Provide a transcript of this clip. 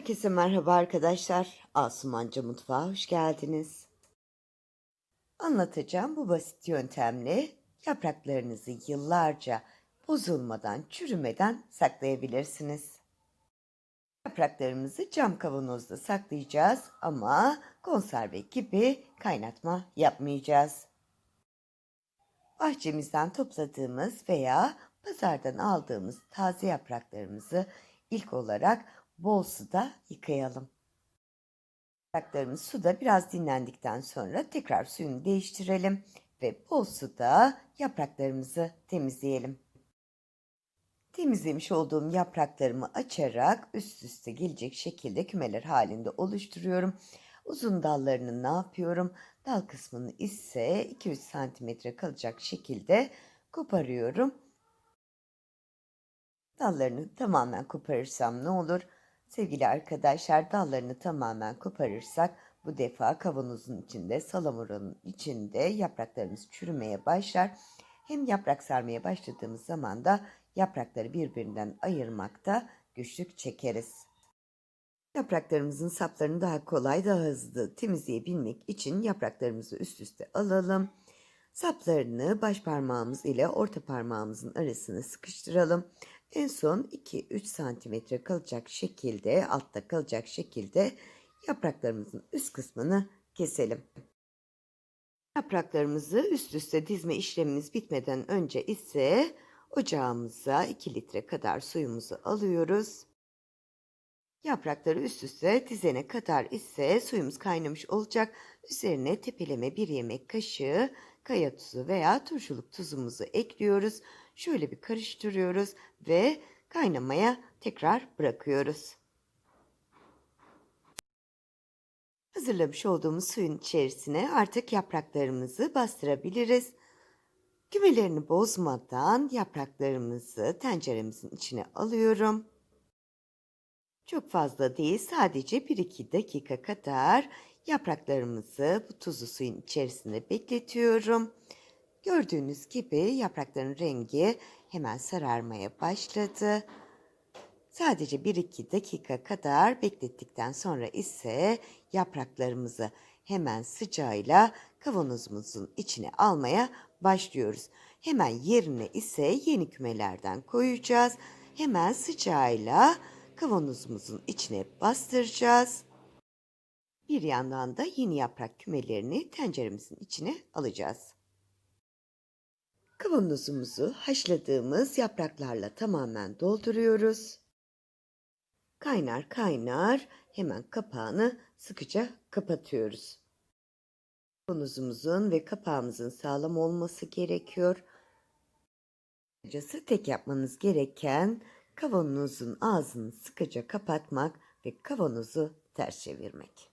Herkese merhaba arkadaşlar. Asumanca Mutfağa hoş geldiniz. Anlatacağım bu basit yöntemle yapraklarınızı yıllarca bozulmadan, çürümeden saklayabilirsiniz. Yapraklarımızı cam kavanozda saklayacağız ama konserve gibi kaynatma yapmayacağız. Bahçemizden topladığımız veya pazardan aldığımız taze yapraklarımızı ilk olarak bol suda yıkayalım. Yapraklarımız suda biraz dinlendikten sonra tekrar suyunu değiştirelim ve bol suda yapraklarımızı temizleyelim. Temizlemiş olduğum yapraklarımı açarak üst üste gelecek şekilde kümeler halinde oluşturuyorum. Uzun dallarını ne yapıyorum? Dal kısmını ise 2-3 santimetre kalacak şekilde koparıyorum. Dallarını tamamen koparırsam ne olur? Sevgili arkadaşlar dallarını tamamen koparırsak bu defa kavanozun içinde salamurun içinde yapraklarımız çürümeye başlar. Hem yaprak sarmaya başladığımız zaman da yaprakları birbirinden ayırmakta güçlük çekeriz. Yapraklarımızın saplarını daha kolay daha hızlı temizleyebilmek için yapraklarımızı üst üste alalım. Saplarını baş parmağımız ile orta parmağımızın arasına sıkıştıralım. En son 2-3 santimetre kalacak şekilde, altta kalacak şekilde yapraklarımızın üst kısmını keselim. Yapraklarımızı üst üste dizme işlemimiz bitmeden önce ise ocağımıza 2 litre kadar suyumuzu alıyoruz. Yaprakları üst üste dizene kadar ise suyumuz kaynamış olacak. Üzerine tepeleme bir yemek kaşığı kaya tuzu veya turşuluk tuzumuzu ekliyoruz. Şöyle bir karıştırıyoruz ve kaynamaya tekrar bırakıyoruz. Hazırlamış olduğumuz suyun içerisine artık yapraklarımızı bastırabiliriz. Kümelerini bozmadan yapraklarımızı tenceremizin içine alıyorum. Çok fazla değil sadece 1-2 dakika kadar yapraklarımızı bu tuzlu suyun içerisinde bekletiyorum. Gördüğünüz gibi yaprakların rengi hemen sararmaya başladı. Sadece 1-2 dakika kadar beklettikten sonra ise yapraklarımızı hemen sıcağıyla kavanozumuzun içine almaya başlıyoruz. Hemen yerine ise yeni kümelerden koyacağız. Hemen sıcağıyla kavanozumuzun içine bastıracağız. Bir yandan da yeni yaprak kümelerini tenceremizin içine alacağız. Kavanozumuzu haşladığımız yapraklarla tamamen dolduruyoruz. Kaynar kaynar hemen kapağını sıkıca kapatıyoruz. Kavanozumuzun ve kapağımızın sağlam olması gerekiyor. Kısacası tek yapmanız gereken kavanozun ağzını sıkıca kapatmak ve kavanozu ters çevirmek.